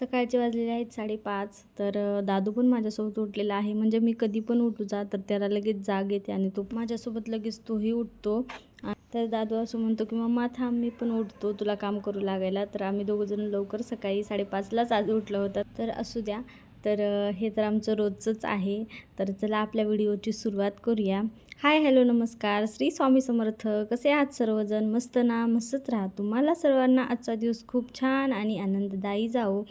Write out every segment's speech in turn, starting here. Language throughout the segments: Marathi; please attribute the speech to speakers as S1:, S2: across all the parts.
S1: सकाळचे वाजलेले आहेत साडेपाच. तर दादू पण माझ्यासोबत उठलेला आहे. म्हणजे मी कधी पण उठू जा तर त्याला लगेच जाग येते आणि तो माझ्यासोबत लगेच तोही उठतो. तर दादू असं म्हणतो की मम्मा थांब मी पण उठतो तुला काम करू लागायला. तर आम्ही दोघंजण लवकर सकाळी साडेपाचलाच आज उठलं होतं. तर असू द्या. तर हे तर आमचं रोजचंच आहे. तर चला आपल्या व्हिडिओची सुरुवात करूया. हाय हॅलो नमस्कार. श्री स्वामी समर्थ. कसे आहात सर्वजण? मस्त ना? मस्तच राहा. तुम्हाला सर्वांना आजचा दिवस खूप छान आणि आनंददायी जाओ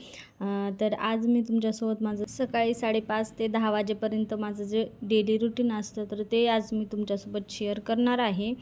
S1: तर आज मी तुमच्यासोबत माझं सकाळी साडेपाच ते दहा वाजेपर्यंत माझं जे डेली रुटीन असतं तर ते आज मी तुमच्यासोबत शेअर करणार आहे.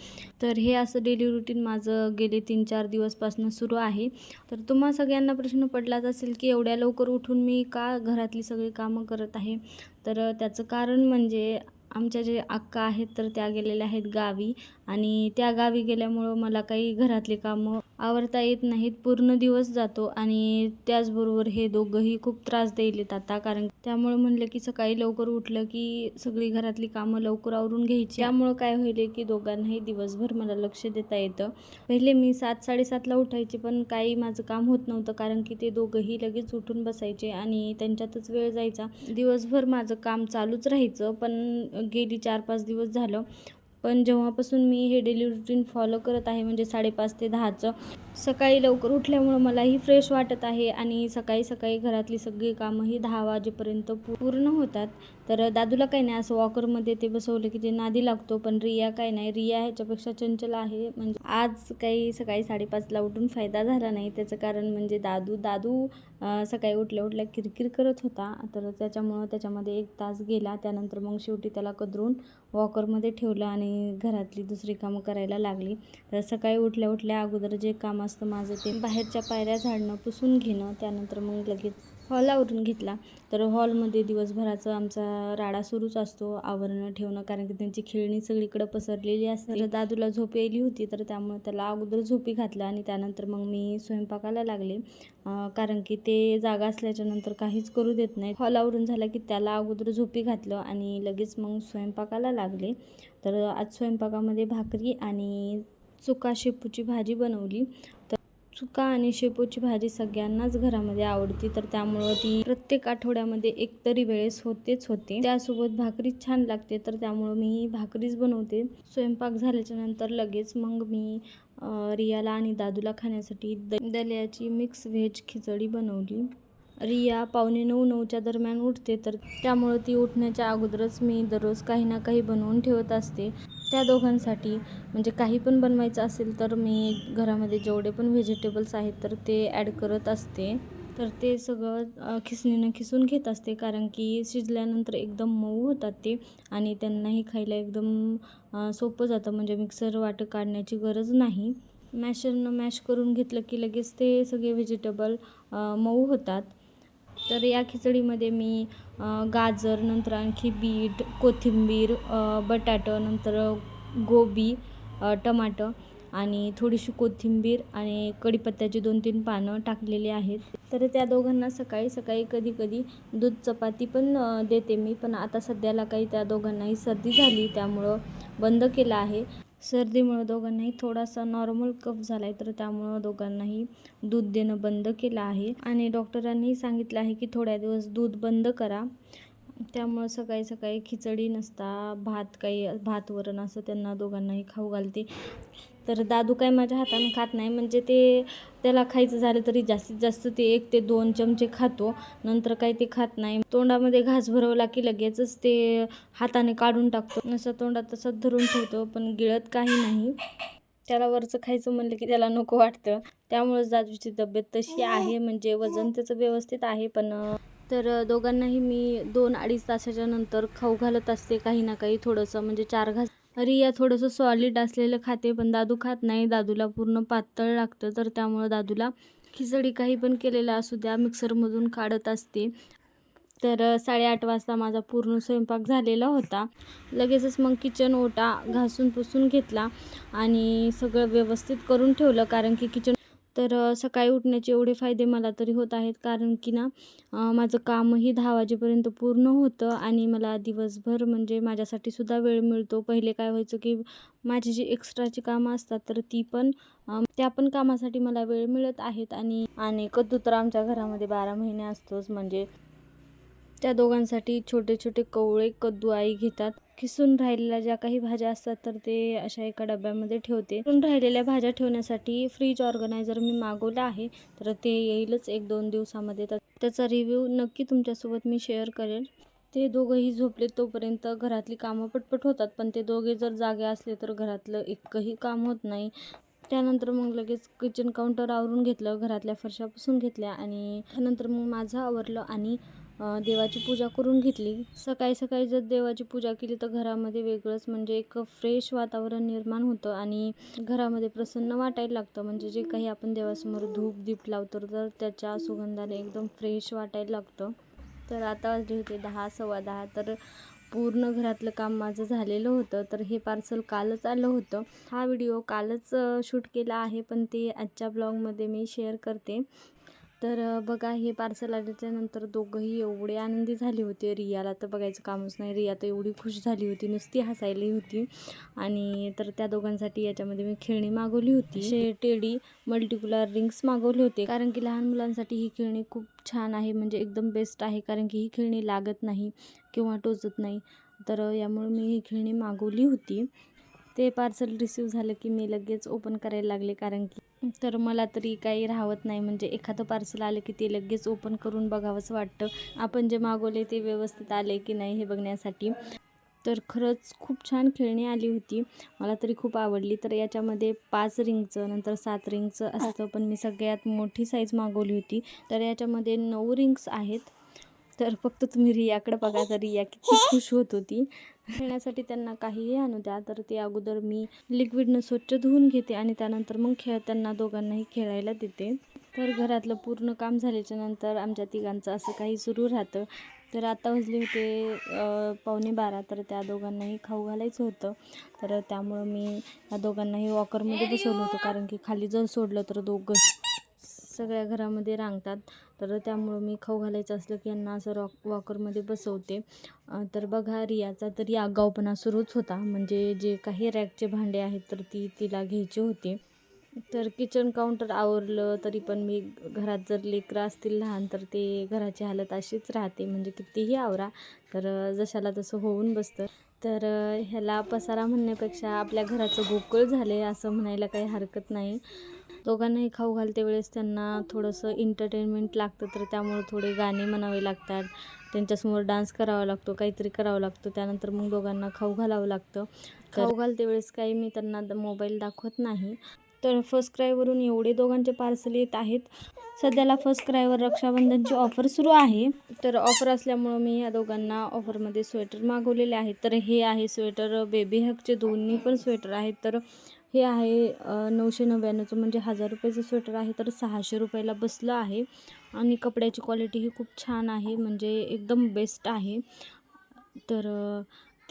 S1: तर हे असं डेली रुटीन माझं गेले तीन चार दिवसपासून सुरू आहे. तर तुम्हा सगळ्यांना प्रश्न पडलाच असेल की एवढ्या लवकर उठून मी का घरातली सगळी कामं करत आहे? तर त्याचं कारण म्हणजे आमच्या जे अक्का आहेत तर त्या गेलेल्या आहेत गावी. आणि त्या गावी गेल्यामुळं मला काही घरातले कामं आवरता येत नाहीत. पूर्ण दिवस जातो आणि त्याचबरोबर हे दोघंही खूप त्रास देईलेत आता. कारण त्यामुळं म्हणलं की सकाळी लवकर उठलं की सगळी घरातली कामं लवकर आवरून घ्यायची. त्यामुळं काय होईल की दोघांनाही दिवसभर मला लक्ष देता येतं. पहिले मी सात साडेसातला उठायचे पण काही माझं काम होत नव्हतं कारण की ते दोघंही लगेच उठून बसायचे आणि त्यांच्यातच वेळ जायचा. दिवसभर माझं काम चालूच राहायचं पण गेली चार पाच दिवस झालं. पण जेव्हापासून मी हे डेली रुटीन फॉलो करत आहे म्हणजे साडेपाच ते दहाचं सकाळी लवकर उठल्यामुळं मलाही फ्रेश वाटत आहे आणि सकाळी सकाळी घरातली सगळी कामंही दहा वाजेपर्यंत पूर्ण होतात. तर दादूला काही नाही असं वॉकरमध्ये ते बसवलं की ते नादी लागतो पण रिया काय नाही. रिया ह्याच्यापेक्षा चंचल आहे. म्हणजे आज काही सकाळी साडेपाचला उठून फायदा झाला नाही. त्याचं कारण म्हणजे दादू दादू सकाळी उठल्या उठल्या किरकिर करत होता. तर त्याच्यामुळं त्याच्यामध्ये एक तास गेला. त्यानंतर मग शेवटी त्याला कदरून वॉकरमध्ये ठेवलं आणि घरातली दुसरी कामं करायला लागली. तर सकाळी उठल्या उठल्या अगोदर जे काम मस्त माझं ते बाहेरच्या पायऱ्या झाडणं पुसून घेणं त्यानंतर मग लगेच हॉल आवरून घेतला. तर हॉलमध्ये दिवसभराचं आमचा राडा सुरूच असतो आवरणं ठेवणं कारण की त्यांची खेळणी सगळीकडे पसरलेली असते. तर दादूला झोप यायली होती तर त्यामुळे त्याला अगोदर झोपी घातलं आणि त्यानंतर मग मी स्वयंपाकाला लागले. कारण की ते जागा असल्याच्या नंतर काहीच करू देत नाही हॉल आवरून झाला की त्याला अगोदर झोपी घातलं आणि लगेच मग स्वयंपाकाला लागले. तर आज स्वयंपाकामध्ये भाकरी आणि चुका शेपूची भाजी बनवली. तर चुका आणि शेपूची भाजी सगळ्यांनाच घरामध्ये आवडती. तर त्यामुळं ती प्रत्येक आठवड्यामध्ये एक तरी वेळेस होतेच होते. त्यासोबत भाकरीच छान लागते तर त्यामुळं मी भाकरीच बनवते. स्वयंपाक झाल्याच्यानंतर लगेच मग मी रियाला आणि दादूला खाण्यासाठी द दल्याची मिक्स व्हेज खिचडी बनवली. रिया पावणे नऊ नऊच्या दरम्यान उठते तर त्यामुळं ती उठण्याच्या अगोदरच मी दररोज काही ना काही बनवून ठेवत असते. त्या दोघांसाठी म्हणजे काही पण बनवायचं असेल तर मी घरामध्ये जेवढे पण व्हेजिटेबल्स आहेत तर ते ॲड करत असते. तर ते सगळं खिसणीनं खिसून घेत असते कारण की शिजल्यानंतर एकदम मऊ होतात ते आणि त्यांनाही खायला एकदम सोपं जातं. म्हणजे मिक्सर वाटं काढण्याची गरज नाही. मॅशरनं मॅश करून घेतलं की लगेच ते सगळे व्हेजिटेबल मऊ होतात. तर या खिचडीमध्ये मी गाजर नंतर आणखी बीट कोथिंबीर बटाटं नंतर गोबी टमाटं आणि थोडीशी कोथिंबीर आणि कढीपत्त्याची दोन तीन पानं टाकलेली आहेत. तर त्या दोघांना सकाळी सकाळी कधी कधी दूध चपाती पण देते मी. पण आता सध्याला काही त्या दोघांनाही सर्दी झाली त्यामुळं बंद केलं आहे. सर्दीमुळं दोघांनाही थोडासा नॉर्मल कफ झाला आहे तर त्यामुळं दोघांनाही दूध देणं बंद केलं आहे. आणि डॉक्टरांनी सांगितलं आहे की थोड्या दिवस दूध बंद करा. त्यामुळं सकाळी सकाळी खिचडी नसता भात काही भात वरण असं त्यांना दोघांनाही खाऊ घालते. तर दादू काय माझ्या हातानं खात नाही. म्हणजे ते त्याला खायचं झालं तरी जास्तीत जास्त ते एक ते दोन चमचे खातो. नंतर काही ते खात नाही. तोंडामध्ये घास भरवला की लगेचच ते हाताने काढून टाकतो. असं तोंडात तसंच धरून ठेवतो पण गिळत काही नाही. त्याला वरचं खायचं म्हणलं की त्याला नको वाटतं. त्यामुळेच दादूची तब्येत तशी आहे. म्हणजे वजन त्याचं व्यवस्थित आहे पण तर दोघांनाही मी दोन अडीच तासाच्या नंतर खाऊ घालत असते. काही ना काही थोडंसं म्हणजे चार घास रिया थोडंसं सॉलिड असलेलं खाते पण दादू खात नाही. दादूला पूर्ण पातळ लागतं तर त्यामुळं दादूला खिचडी काही पण केलेलं असू द्या मिक्सरमधून काढत असते. तर साडेआठ वाजता माझा पूर्ण स्वयंपाक झालेला होता. लगेचच मग किचन ओटा घासून पुसून घेतला आणि सगळं व्यवस्थित करून ठेवलं कारण की किचन तर सकाळी उठण्याचे एवढे फायदे मला तरी होत आहेत. कारण की ना माझं कामही दहा वाजेपर्यंत पूर्ण होतं आणि मला दिवसभर म्हणजे माझ्यासाठी सुद्धा वेळ मिळतो. पहिले काय व्हायचं की माझी जी एक्स्ट्राची कामं असतात तर ती पण त्या पण कामासाठी मला वेळ मिळत आहेत आणि आणि कद्दू तर आमच्या घरामध्ये बारा महिने असतोच. म्हणजे त्या दोघांसाठी छोटे छोटे कवळे कद्दू आई घेतात. किसून राहिलेल्या ज्या काही भाज्या असतात तर ते अशा एका डब्यामध्ये ठेवते. किसून राहिलेल्या भाज्या ठेवण्यासाठी फ्रीज ऑर्गनायझर मी मागवलं आहे तर ते येईलच एक दोन दिवसामध्ये. तर त्याचा रिव्ह्यू नक्की तुमच्यासोबत मी शेअर करेल. ते दोघंही झोपले तोपर्यंत घरातली कामं पटपट होतात पण ते दोघे जर जागे असले तर घरातलं एकही काम होत नाही. त्यानंतर मग लगेच किचन काउंटर आवरून घेतलं घरातल्या फरशा पुसून घेतल्या आणि त्यानंतर मग माझं आवरलं आणि देवाची पूजा करून घेतली. सकाळी सकाळी जर देवाची पूजा केली तर घरामध्ये वेगळंच म्हणजे एक फ्रेश वातावरण निर्माण होतं आणि घरामध्ये प्रसन्न वाटायला लागतं. म्हणजे जे काही आपण देवासमोर धूप दीप लावतो तर त्याच्या सुगंधाने एकदम फ्रेश वाटायला लागतं. तर आता वाजले होते दहा सव्वा दहा. तर पूर्ण घरातलं काम माझं झालेलं होतं. तर हे पार्सल कालच आलं होतं. हा व्हिडिओ कालच शूट केला आहे. पण ते आजच्या ब्लॉगमध्ये मी शेअर करते. तर बघा हे पार्सल आल्याच्यानंतर दोघंही एवढे आनंदी झाले होते रियाला. तर बघायचं कामच नाही. रिया तर एवढी खुश झाली होती. नुसती हसायली होती. आणि तर त्या दोघांसाठी याच्यामध्ये मी खेळणी मागवली होती. असे टेडी मल्टिकुलर रिंग्स मागवले होते. कारण की लहान मुलांसाठी ही खेळणी खूप छान आहे. म्हणजे एकदम बेस्ट आहे. कारण की ही खेळणी लागत नाही किंवा टोचत नाही. तर यामुळे मी ही खेळणी मागवली होती. ते पार्सल रिसीव झालं की मी लगेच ओपन करायला लागले. कारण की तर मला तरी काही राहत नाही. म्हणजे एखादं पार्सल आलं की ते लगेच ओपन करून बघावंच वाटतं. आपण जे मागवले ते व्यवस्थित आले की नाही हे बघण्यासाठी. तर खरंच खूप छान खेळणी आली होती. मला तरी खूप आवडली. तर याच्यामध्ये पाच रिंगचं नंतर सात रिंगचं असतं. पण मी सगळ्यात मोठी साईज मागवली होती. तर याच्यामध्ये नऊ रिंग्स आहेत. तर फक्त तुम्ही रियाकडे बघा. तर रिया किती खुश होत होती. खेळण्यासाठी त्यांना काहीही आणू द्या. तर ते अगोदर मी लिक्विडनं स्वच्छ धुवून घेते आणि त्यानंतर मग खेळ त्यांना दोघांनाही खेळायला देते. तर घरातलं पूर्ण काम झाल्याच्यानंतर आमच्या तिघांचं असं काही सुरू राहतं. तर आता वाजले होते पावणे बारा. तर त्या दोघांनाही खाऊ घालायचं होतं. तर त्यामुळं मी या दोघांनाही वॉकरमध्ये बसवलं होतं. कारण की खाली जर सोडलं तर दोघं सगळ्या घरामध्ये रांगतात. तर त्यामुळं मी खाऊ घालायचं असलं की यांना असं रॉक वॉकरमध्ये बसवते. तर बघा रियाचा तरी आगाऊपणा सुरूच होता. म्हणजे जे काही रॅकचे भांडे आहेत तर ती तिला घ्यायचे होते. तर किचन काउंटर आवरलं तरी पण मी घरात जर लेकरं असतील लहान तर ते घराची हालत अशीच राहते. म्हणजे कितीही आवरा तर जशाला तसं होऊन बसतं. तर ह्याला पसारा म्हणण्यापेक्षा आपल्या घराचं गोकुळ झाले असं म्हणायला काही हरकत नाही. दोघांनाही खाऊ घालते वेळेस त्यांना थोडंसं एंटरटेनमेंट लागतं तर त्यामुळे थोडे गाणे म्हणावे लागतात. त्यांच्यासमोर डान्स करावा लागतो काहीतरी करावं लागतं. त्यानंतर मग दोघांना खाऊ घालावं लागतं. खाऊ घालते वेळेस काही मी त्यांना मोबाईल दाखवत नाही. तर फर्स्ट क्रायवरून एवढे दोघांचे पार्सल येत आहेत. सध्याला फर्स्ट क्रायवर रक्षाबंधनची ऑफर सुरू आहे. तर ऑफर असल्यामुळं मी या दोघांना ऑफरमध्ये स्वेटर मागवलेले आहेत. तर हे आहे स्वेटर बेबी हकचे दोन्ही पण स्वेटर आहेत. तर हे आहे नऊशे नव्याण्णवचं म्हणजे हजार रुपयाचं स्वेटर आहे. तर सहाशे रुपयाला बसलं आहे. आणि कपड्याची क्वालिटी ही खूप छान आहे. म्हणजे एकदम बेस्ट आहे. तर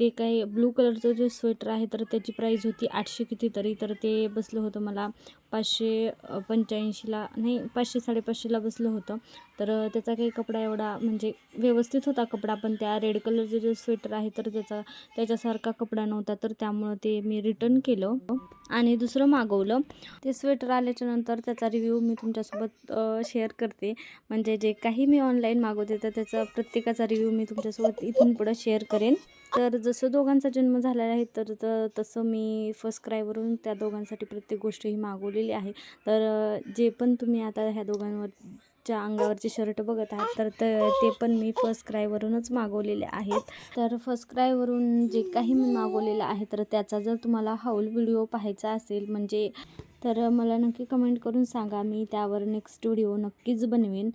S1: ते काही ब्लू कलरचं जे स्वेटर आहे तर त्याची प्राईज होती आठशे कितीतरी तर ते बसलं होतं मला. पाचशे पंच्याऐंशीला नाही पाचशे साडेपाचशेला बसलं होतं. तर त्याचा काही कपडा एवढा म्हणजे व्यवस्थित होता कपडा पण त्या रेड कलरचं जे स्वेटर आहे तर त्याचा त्याच्यासारखा कपडा नव्हता. तर त्यामुळं ते मी रिटर्न केलं. आणि दुसरं मागवलं. ते स्वेटर आल्याच्यानंतर त्याचा रिव्ह्यू मी तुमच्यासोबत शेअर करते. म्हणजे जे काही मी ऑनलाईन मागवते तर त्याचा प्रत्येकाचा रिव्ह्यू मी तुमच्यासोबत इथून पुढं शेअर करेन. तर जसं दोघांचा जन्म झालेला आहे तर तसं मी फर्स्ट क्रायवरून त्या दोघांसाठी प्रत्येक गोष्ट ही मागवलेली आहे. तर जे पण तुम्ही आता ह्या दोघांवरच्या अंगावरचे शर्ट बघत आहात तर त- ते पण मी फर्स्ट क्रायवरूनच मागवलेले आहेत. तर फर्स्ट क्रायवरून जे काही मी मागवलेलं आहे तर त्याचा जर तुम्हाला हाऊल व्हिडिओ पाहायचा असेल म्हणजे तर मला नक्की कमेंट करून सांगा. मी त्यावर नेक्स्ट व्हिडिओ नक्कीच बनवेन.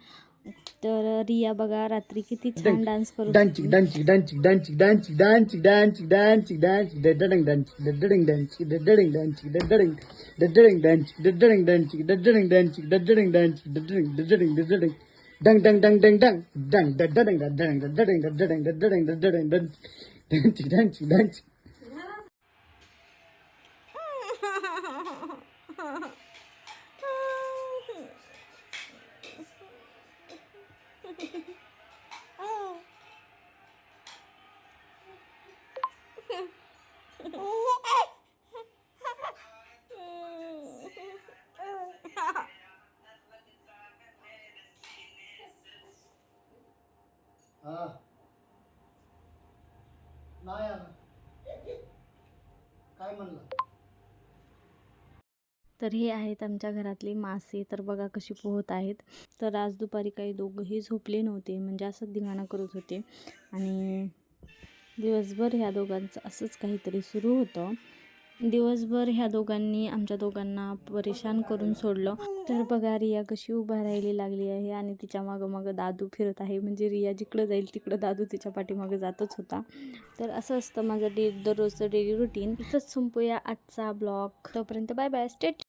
S1: तर रिया बघा रात्री किती छान डान्स करू
S2: Dancing, dancing, dancing, dancing, dancing, dancing, dancing, dancing, dancing, da da ding dancing, da da ding dancing, da da ding dancing, da da ding, da da ding dancing, da da ding dancing, da da ding dancing, da da ding dancing, da da हा नाही आला. काय म्हणला?
S1: तर हे आहेत आमच्या घरातले मासे. तर बघा कशी पोहत आहेत. तर आज दुपारी काही दोघंही झोपले नव्हते. म्हणजे असंच धिंगाणा करत होते. आणि दिवसभर ह्या दोघांचं असंच काहीतरी सुरू होतं. दिवसभर ह्या दोघांनी आमच्या दोघांना परेशान करून सोडलं. तर बघा रिया कशी उभा राहायला लागली आहे आणि तिच्या मागं मागं दादू फिरत आहे. म्हणजे रिया जिकडं जाईल तिकडं दादू तिच्या पाठीमागं जातच होता. तर असं असतं माझं डे दररोजचं डेली रुटीन इथंच संपूया आजचा ब्लॉग तोपर्यंत बाय बाय स्टेट